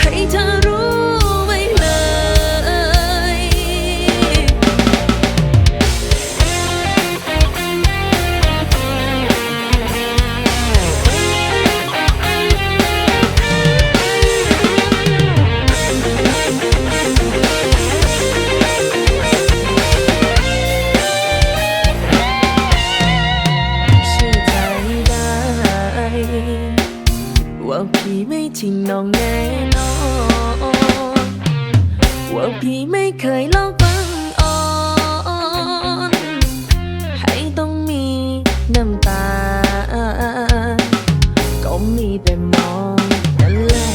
ให้เธอรู้ พี่ไม่ทิ้งน้องแน่นอนว่าพี่ไม่เคยลอกบังอ่อนให้ต้องมีน้ำตา ก็มีแต่มองนั่นแหละ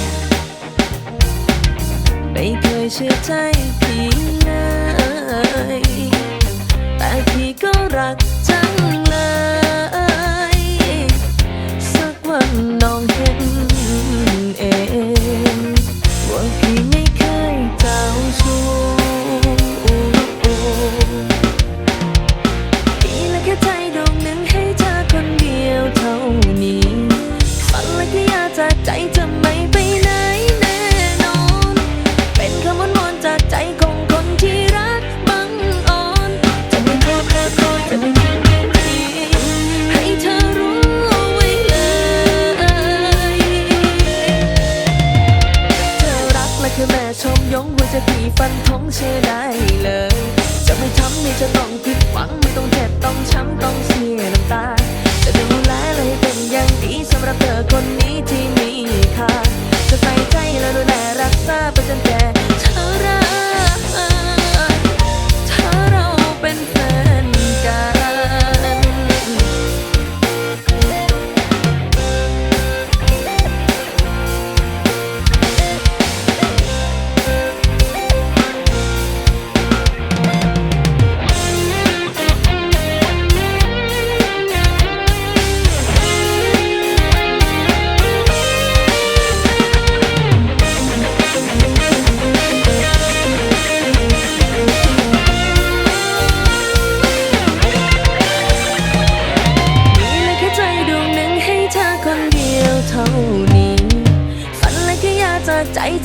ไม่เคยเชื่อใจพี่เลยแต่พี่ก็รักจังเลย สักวัน ใจจะไม่ไปไหนแน่นอน เป็นคำวนวอนจากใจของคนที่รักบังอ่อนจะไม่โทษโทษโทษจะไม่ทิ้งทิ้งทิ้งให้เธอรู้ไว้เลย เธอรักและคือแม่ชมยงหัวใจพี่ฟันทงเชื่อได้เลย จะไม่ทำให้เธอต้องผิดหวังไม่ต้องเจ็บ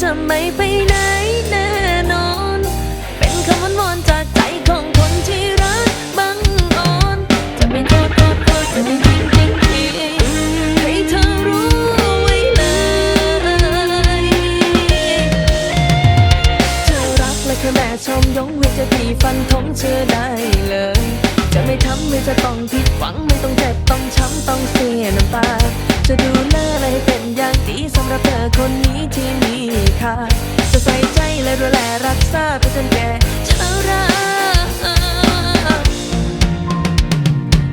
จะไม่ไปไหนแน่นอน เป็นคำวอนวอนจากใจของคนที่รักบังอ่อน จะไม่โทษโทษโทษจะไม่ทิ้งทิ้งทิ้งให้เธอรู้ไว้เลย เธอรักและแค่แม่ชมยงเวจะพี่ฟันทงเชื่อได้เลย ไม่ทำให้เธอต้องผิดหวังไม่ต้องเจ็บต้องช้ำต้องเสียน้ำตา จะดูแลอะไรเป็นอย่างดีสำหรับเธอคนนี้ที่มีค่าจะใส่ใจและดูแลรักษาไปจนแก่เธอรัก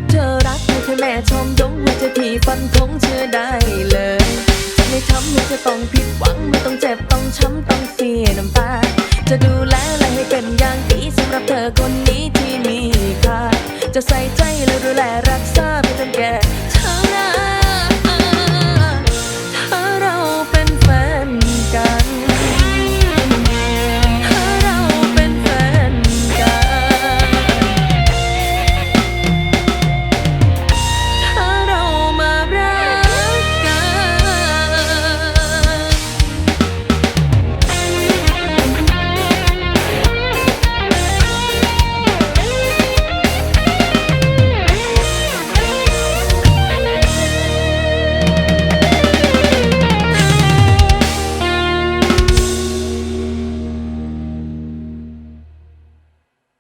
เธอรักให้แค่แม่ชมยงหัวใจพี่ฟันทงเชื่อได้เลย จะไม่ทำให้เธอต้องผิดหวังไม่ต้องเจ็บต้องช้ำต้อง